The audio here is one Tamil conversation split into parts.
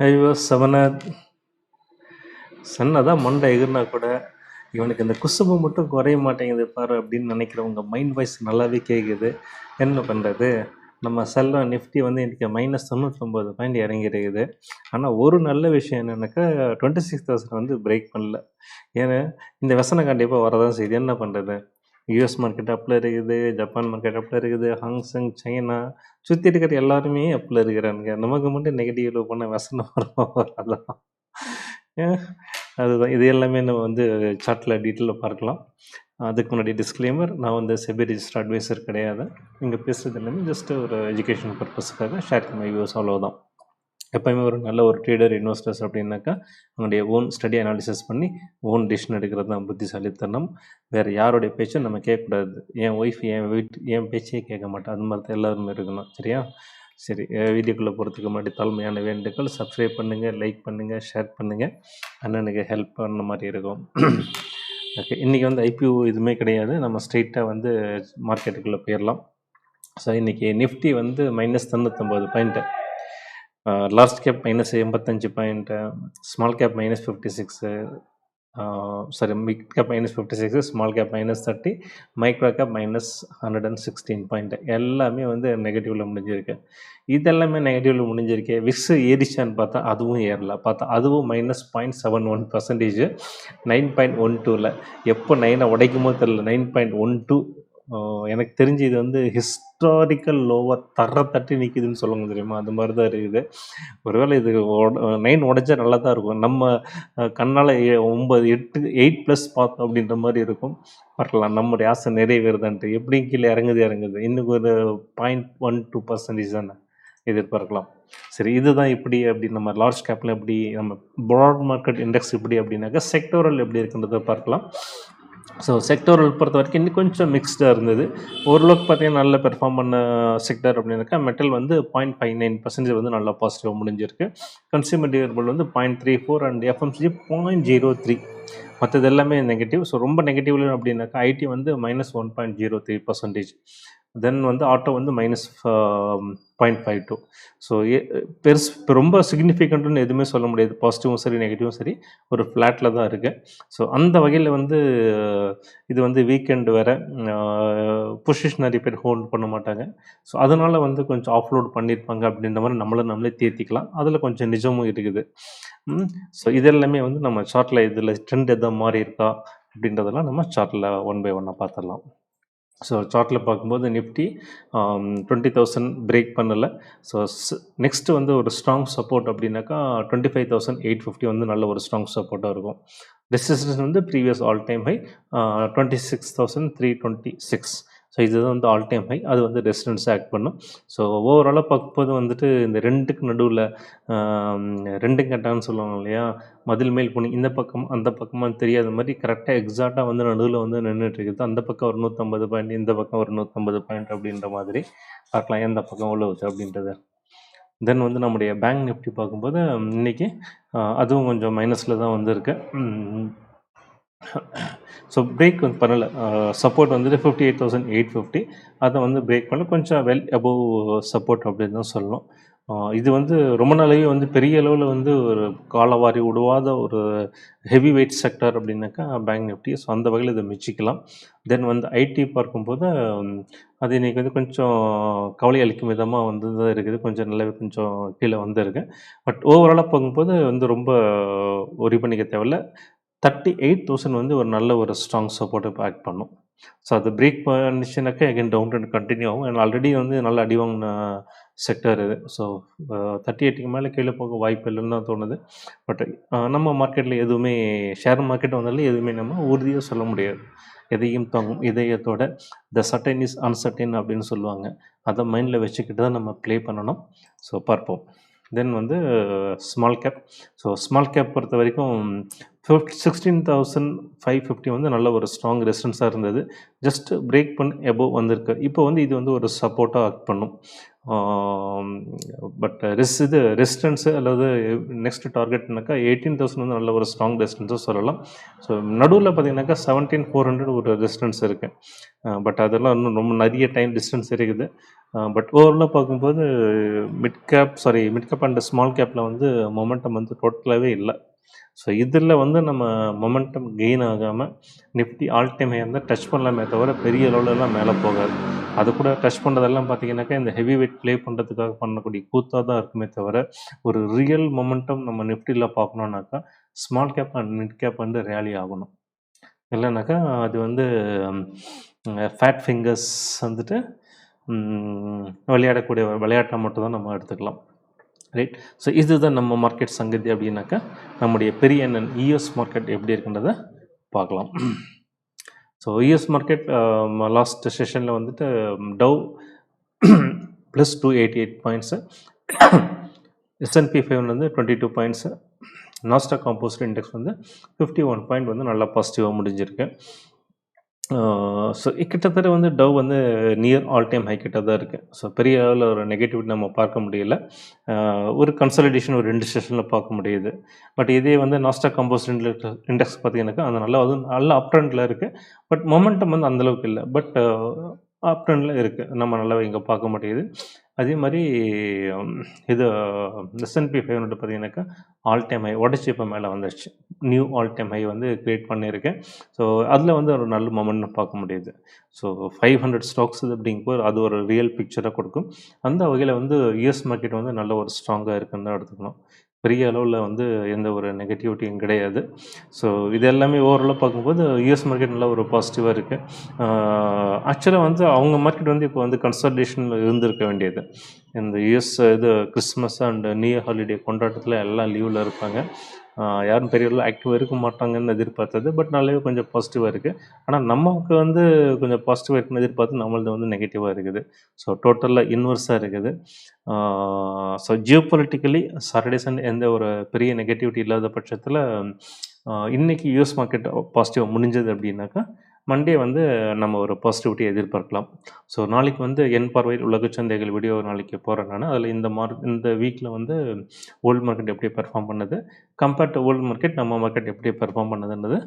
ஐயோ! செவனாத். சன்னதான் மண்டை எகிர்னா கூட, "இவனுக்கு இந்த குசும்பு மட்டும் குறைய மாட்டேங்குது பாரு" அப்படின்னு நினைக்கிறவங்க மைண்ட் வாய்ஸ் நல்லாவே கேட்குது என்ன பண்ணுறது நம்ம செல்லம் நிஃப்டி வந்து இன்றைக்கி மைனஸ் தொண்ணூற்றொம்பது பாயிண்ட் இறங்கியிருக்குது. ஆனால் ஒரு நல்ல விஷயம் என்னென்னாக்கா டுவெண்ட்டி சிக்ஸ் தௌசண்ட் வந்து பிரேக் பண்ணல. ஏன்னா, இந்த வசனம் கண்டிப்பாக வரதான் செய்யுது. என்ன பண்ணுறது யூஎஸ் மார்க்கெட் அப்ல இருக்குது, ஜப்பான் மார்க்கெட் அப்ல இருக்குது, ஹாங்ஸங் சைனா சுற்றி இருக்கிற எல்லாருமே அப்பில் இருக்கிறானுங்க. நமக்கு மட்டும் நெகட்டிவ்ல போனா வசனம் வருமா அதுதான். இது எல்லாமே நம்ம வந்து சார்ட்டில் டீட்டெயிலில் பார்க்கலாம். அதுக்கு முன்னாடி டிஸ்க்ளைமர் நான் வந்து செபி ரிஜிஸ்டர் அட்வைசர் கிடையாது. இங்கே பேசுறது எல்லாமே ஜஸ்ட் ஒரு எஜுகேஷன் பர்பஸ்க்காக ஷேர் பண்ண வியூஸ் அவ்வளோதான் எப்பயுமே ஒரு நல்ல ஒரு ட்ரேடர், இன்வெஸ்டர்ஸ் அப்படின்னாக்கா, அவங்களுடைய ஓன் ஸ்டடி அனாலிசிஸ் பண்ணி, ஓன் டிசிஷன் எடுக்கிறது தான் புத்திசாலித்தனம். வேறு யாருடைய பேச்சும் நம்ம கேட்கக்கூடாது. என் ஒய்ஃப் என் வீட் என் பேச்சே கேட்க மாட்டேன் அது மாதிரி தான் எல்லாரும் இருக்கணும். சரியா? சரி வீடியோக்குள்ளே போகிறதுக்கு முன்னாடி தாழ்மையான வேண்டுகோள். சப்ஸ்கிரைப் பண்ணுங்கள் லைக் பண்ணுங்கள் ஷேர் பண்ணுங்கள் அண்ணனுக்கு ஹெல்ப் பண்ண மாதிரி இருக்கும். ஓகே. இன்னைக்கு வந்து ஐபிஓ எதுவுமே கிடையாது. நம்ம ஸ்ட்ரெயிட்டாக வந்து மார்க்கெட்டுக்குள்ளே போயிடலாம் ஸோ, இன்றைக்கி நிஃப்டி வந்து -99 point. Point large cap minus எண்பத்தஞ்சு point small cap minus fifty six sorry mid cap minus fifty six small cap minus thirty micro cap minus hundred and sixteen point எல்லாமே வந்து நெகட்டிவில் முடிஞ்சிருக்கு. இதெல்லாமே நெகட்டிவில் முடிஞ்சிருக்கு. விக்ஸ் ஏறிச்சான்னு பார்த்தா அதுவும் ஏறல. பார்த்தா அதுவும் minus point seven one percentage nine point one டூவில் எப்போ நைனை உடைக்குமோ தெரில நைன் பாயிண்ட் ஒன் டூ எனக்கு தெரிஞ்சு இது வந்து ஹிஸ்டாரிக்கல் லோவாக தர தட்டி நிற்கிதுன்னு சொல்லுவாங்க தெரியுமா? அது மாதிரி தான் இருக்குது. ஒருவேளை இது நைன் உடைச்சா நல்லா தான் இருக்கும். நம்ம கண்ணால் ஒன்பது எட்டு எயிட் ப்ளஸ் பார்த்தோம் அப்படின்ற மாதிரி இருக்கும். பார்க்கலாம் நம்முடைய ஆசை நிறைவேறுதான்ட்டு. எப்படியும் கீழே இறங்குது இறங்குது. இன்னும் ஒரு 0.12% தானே எதிர்பார்க்கலாம். சரி இதுதான் இப்படி அப்படி நம்ம லார்ஜ் கேப்பில் எப்படி, நம்ம ப்ராட் மார்க்கெட் இண்டெக்ஸ் எப்படி அப்படின்னாக்கா, செக்டோரல் எப்படி இருக்குன்றதை பார்க்கலாம். ஸோ, செக்டோரல் பொறுத்தவரைக்கும் இன்னும் கொஞ்சம் மிக்ஸ்டாக இருந்தது. ஓரளவுக்கு பார்த்தீங்கன்னா, நல்ல பெர்ஃபார்ம் பண்ண செக்டார் அப்படின்னாக்கா, மெட்டல் வந்து 0.59% வந்து நல்லா பாசிட்டிவாக முடிஞ்சிருக்கு. கன்சியூமர் டியூரபிள் வந்து 0.34 அண்ட் எஃப்எம்சிஜி 0.03 மத்தது எல்லாமே நெகட்டிவ். ஸோ, ரொம்ப நெகட்டிவ்ல அப்படின்னாக்கா, ஐடி வந்து -1.03% தென் வந்து ஆட்டோ வந்து minus point five two so, a பெருசு ரொம்ப சிக்னிஃபிகண்ட்டுன்னு எதுவுமே சொல்ல முடியாது. பாசிட்டிவும் சரி, நெகட்டிவும் சரி, ஒரு ஃப்ளாட்டில் தான் இருக்குது ஸோ, அந்த வகையில் வந்து இது வந்து வீக்கெண்ட் வேறு பொசிஷன் நிறைய பேர் ஹோல்ட் பண்ண மாட்டாங்க. ஸோ, அதனால் வந்து கொஞ்சம் ஆஃப்லோட் பண்ணியிருப்பாங்க அப்படின்ற மாதிரி நம்மள நம்மளே தேர்த்திக்கலாம் அதில் கொஞ்சம் நிஜமும் இருக்குது. ஸோ, இதெல்லாமே வந்து நம்ம சார்ட்டில் இதில் ட்ரெண்ட் எதாவது மாறி இருக்கா அப்படின்றதெல்லாம் நம்ம சார்ட்டில் ஒன் பை ஒன்னாக பார்த்துடலாம். ஸோ சார்ட்டில் பார்க்கும்போது நிஃப்டி டுவெண்ட்டி தௌசண்ட் பிரேக் பண்ணலை. ஸோ நெக்ஸ்ட்டு வந்து ஒரு ஸ்ட்ராங் சப்போர்ட் அப்படின்னாக்கா twenty five thousand eight fifty வந்து நல்ல ஒரு ஸ்ட்ராங் சப்போர்ட்டாக இருக்கும். ரெசிஸ்டன்ஸ் வந்து previous all time high twenty six thousand three twenty six so, இதுதான் வந்து ஆல் டைம் ஹை. அது வந்து ரெசிடென்ஸ் ஆக்ட் பண்ணும். ஸோ, ஓவராலாக பார்க்கும்போது வந்துட்டு இந்த ரெண்டுக்கு நடுவில் ரெண்டு கட்டான்னு சொல்லுவாங்க இல்லையா? மதில் மேல் போனி இந்த பக்கம், அந்த பக்கமாக தெரியாத மாதிரி கரெக்டாக எக்ஸாக்டாக வந்து நடுவில் வந்து நின்றுட்டுருக்குது அந்த பக்கம் ஒரு 150 பாயிண்ட், இந்த பக்கம் ஒரு 150 பாயிண்ட் அப்படின்ற மாதிரி பார்க்கலாம். எந்த பக்கம் உழுவுது அப்படின்றத. தென் வந்து நம்முடைய பேங்க் நிஃப்டி பார்க்கும்போது, இன்றைக்கி அதுவும் கொஞ்சம் மைனஸில் தான் வந்திருக்கு. ஸோ, பிரேக் வந்து பண்ணல. சப்போர்ட் வந்துட்டு fifty eight thousand eight fifty அதை வந்து பிரேக் பண்ண கொஞ்சம் வெல் அபோவ் சப்போர்ட் அப்படின்னு தான் சொல்லணும். இது வந்து ரொம்ப நாளையே வந்து பெரிய அளவில் வந்து ஒரு காலவாரி உடுவாத ஒரு ஹெவி வெயிட் செக்டார் அப்படின்னாக்கா பேங்க் நிஃப்டி. ஸோ, அந்த வகையில் இதை மிச்சிக்கலாம் தென் வந்து ஐடி பார்க்கும்போது, அது இன்றைக்கி வந்து கொஞ்சம் கவலை அளிக்கும் விதமாக வந்து தான் இருக்குது. கொஞ்சம் நல்லாவே கொஞ்சம் கீழே வந்திருக்கு. பட் ஓவராலாக பார்க்கும்போது வந்து ரொம்ப ஒரி பண்ணிக்க தேவையில்ல. 38,000 வந்து ஒரு நல்ல ஒரு ஸ்ட்ராங் சப்போர்ட்டை பேக் ஆக்ட் பண்ணும். ஸோ, அது பிரேக் பண்ணிச்சுனாக்கா அகைன் டவுன் ட்ரெண்ட் கண்டினியூ ஆகும். ஏன்னா ஆல்ரெடி வந்து நல்லா அடி வாங்கின செக்டர் இது. ஸோ, தேர்ட்டி எயிட்டுக்கு மேலே கீழே போக வாய்ப்பு இல்லைன்னு தான் தோணுது. பட் நம்ம மார்க்கெட்டில் எதுவுமே ஷேர் மார்க்கெட் வந்தாலும் எதுவுமே நம்ம உறுதியாக சொல்ல முடியாது. எதையும் தாங்கும் இதயத்தோட "த சர்டன் இஸ் அன்சர்டைன்" அப்படின்னு சொல்லுவாங்க. அதை மைண்டில் வச்சுக்கிட்டு தான் நம்ம ப்ளே பண்ணணும். ஸோ, பார்ப்போம். தென் வந்து small cap. So, small cap பொறுத்த வரைக்கும் fifth sixteen thousand five fifty வந்து நல்ல ஒரு ஸ்ட்ராங் ரெசிஸ்டன்ஸாக இருந்தது. ஜஸ்ட் பிரேக் பண்ணி எபோவ் வந்திருக்கு. இப்போ வந்து இது வந்து ஒரு சப்போர்ட்டாக ஆக்ட் பண்ணும். பட் ரெஸ் இது ரெசிஸ்டன்ஸு அல்லது நெக்ஸ்ட் டார்கெட்னாக்கா எயிட்டீன் தௌசண்ட் வந்து நல்ல ஒரு ஸ்ட்ராங் ரெசிஸ்டன்ஸும் சொல்லலாம். ஸோ நடுவில் பார்த்தீங்கன்னாக்கா செவன்டீன் ஃபோர் ஹண்ட்ரட் ஒரு ரெசிஸ்டன்ஸ் இருக்குது பட் அதெல்லாம் இன்னும் ரொம்ப நிறைய டைம் டிஸ்டன்ஸ் இருக்குது. பட் ஓவரலாக பார்க்கும்போது mid cap sorry mid cap and small கேப்பில் வந்து மொமெண்டம் வந்து டோட்டலாகவே இல்லை. ஸோ இதில் வந்து நம்ம மொமெண்டம் கெயின் ஆகாமல் நிஃப்டி ஆல் டைம் இருந்தால் டச் பண்ணலாமே தவிர பெரிய அளவுலலாம் மேலே போகாது. அது கூட டச் பண்ணுறதெல்லாம் பார்த்தீங்கன்னாக்கா இந்த ஹெவி வெயிட் ப்ளே பண்ணுறதுக்காக பண்ணக்கூடிய கூத்தாக தான் இருக்குமே தவிர ஒரு ரியல் மொமெண்டம் நம்ம நிஃப்டியில் பார்க்கணுன்னாக்கா small cap and mid cap வந்து ரேலி ஆகணும். இல்லைனாக்கா அது வந்து ஃபேட் ஃபிங்கர்ஸ் வந்துட்டு விளையாடக்கூடிய விளையாட்டை மட்டும் தான் நம்ம எடுத்துக்கலாம். ரைட் ஸோ இதுதான் நம்ம மார்க்கெட் சங்கதி அப்படின்னாக்கா நம்முடைய பெரிய எண்ணன் இஎஸ் மார்க்கெட் எப்படி இருக்குன்றதை பார்க்கலாம். ஸோ யூஎஸ் மார்க்கெட் லாஸ்ட் செஷனில் வந்துட்டு Dow plus two eighty eight points S and P five வந்து twenty two points Nasdaq composite index வந்து ஃபிஃப்டி ஒன் பாயிண்ட் வந்து நல்லா பாசிட்டிவாக முடிஞ்சிருக்கு. ஸோ கிட்டத்தட்ட வந்து டவ் வந்து நியர் ஆல் டைம் ஹை கிட்ட தான் இருக்குது ஸோ பெரிய அளவில் ஒரு நெகட்டிவிட்டி நம்ம பார்க்க முடியல. ஒரு கன்சல்டேஷன் ஒரு ரெண்டு செஷனில் பார்க்க முடியுது. பட் இதே வந்து நாஸ்டா கம்போஸ் இண்டெக்ஸ் பார்த்தீங்கன்னாக்கா அது நல்லா அது நல்ல அப் ட்ரெண்டில் இருக்குது பட் மொமெண்டம் வந்து அந்தளவுக்கு இல்லை. பட் அப் இருக்குது நம்ம நல்லா இங்கே பார்க்க முடியுது அதே மாதிரி இது S and P five hundred பார்த்தீங்கன்னாக்கா ஆல் டைம் ஹை உடச்சி இப்போ மேலே வந்துடுச்சு நியூ ஆல் டைம் ஹை வந்து க்ரியேட் பண்ணியிருக்கேன். ஸோ அதில் வந்து ஒரு நல்ல மொமெண்ட் பார்க்க முடியுது. ஸோ ஃபைவ் ஹண்ட்ரட் ஸ்டாக்ஸ் அப்படிங்கும்போது அது ஒரு ரியல் பிக்சரை கொடுக்கும். அந்த வகையில் வந்து யூஎஸ் மார்க்கெட் வந்து நல்ல ஒரு ஸ்ட்ராங்காக இருக்குன்னு தான் எடுத்துக்கணும். பெரிய அளவில் வந்து எந்த ஒரு நெகட்டிவிட்டியும் கிடையாது. ஸோ இது எல்லாமே ஓவராலாக பார்க்கும்போது யூஎஸ் மார்க்கெட் நல்லா ஒரு பாசிட்டிவாக இருக்குது ஆக்சுவலாக வந்து அவங்க மார்க்கெட் வந்து இப்போ வந்து கன்சல்டேஷனில் இருந்திருக்க வேண்டியது. இந்த யூஎஸ் இது Christmas and new year holiday கொண்டாட்டத்தில் எல்லாம் லீவில் இருப்பாங்க. யாரும் பெரிய அளவில் ஆக்டிவாக இருக்க மாட்டாங்கன்னு எதிர்பார்த்தது பட் நல்லாவே கொஞ்சம் பாசிட்டிவாக இருக்குது ஆனால் நமக்கு வந்து கொஞ்சம் பாசிட்டிவாக இருக்குன்னு எதிர்பார்த்து நம்மளது வந்து நெகட்டிவாக இருக்குது. ஸோ டோட்டலாக இன்வர்ஸாக இருக்குது. So geopolitically Saturday Sunday எந்த ஒரு பெரிய நெகட்டிவிட்டி இல்லாத பட்சத்தில் இன்றைக்கி யூஎஸ் மார்க்கெட் பாசிட்டிவாக முடிஞ்சது அப்படின்னாக்கா மண்டே வந்து நம்ம ஒரு பாசிட்டிவிட்டியை எதிர்பார்க்கலாம். ஸோ நாளைக்கு வந்து என் பார்வையில் உலக சந்தைகள் வீடியோ நாளைக்கு போகிறேன் நான் அதில் இந்த மார்க் இந்த வீக்கில் வந்து ஓல்டு மார்க்கெட் எப்படி பெர்ஃபார்ம் பண்ணுது கம்பேர்ட் டு ஓல்டு மார்க்கெட் நம்ம மார்க்கெட் எப்படி பெர்ஃபார்ம் பண்ணுதுன்றது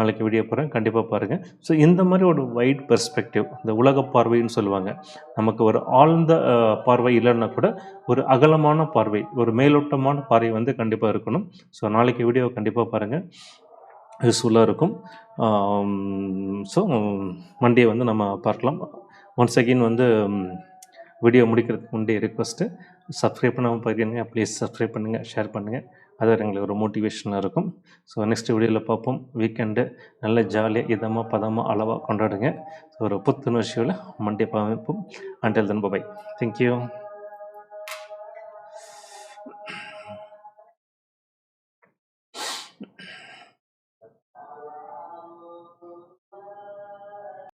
நாளைக்கு வீடியோ போகிறேன் கண்டிப்பாக பாருங்கள் ஸோ இந்த மாதிரி ஒரு வைட் பெர்ஸ்பெக்டிவ் இந்த உலக பார்வைன்னு சொல்லுவாங்க. நமக்கு ஒரு ஆழ்ந்த பார்வை இல்லைன்னா கூட ஒரு அகலமான பார்வை ஒரு மேலோட்டமான பார்வை வந்து கண்டிப்பாக இருக்கணும். ஸோ நாளைக்கு வீடியோ கண்டிப்பாக பாருங்கள் யூஸ்ஃபுல்லாக இருக்கும். ஸோ மண்டே வந்து நம்ம பார்க்கலாம். ஒன்ஸ் அகெயின் வந்து வீடியோ முடிக்கிறதுக்கு முன்னே ரிக்வஸ்ட்டு சப்ஸ்கிரைப் பண்ணாமல் பார்க்குறீங்க ப்ளீஸ் சப்ஸ்கிரைப் பண்ணுங்கள் ஷேர் பண்ணுங்கள் அது எங்களுக்கு ஒரு மோட்டிவேஷனாக இருக்கும். ஸோ நெக்ஸ்ட் வீடியோவில் பார்ப்போம். வீக்கெண்டு நல்ல ஜாலியாக இதமாக பதமாக அளவாக கொண்டாடுங்க. ஸோ ஒரு புத்துணர்ச்சியில் மண்டே பார்ப்போம். Until then bye thank you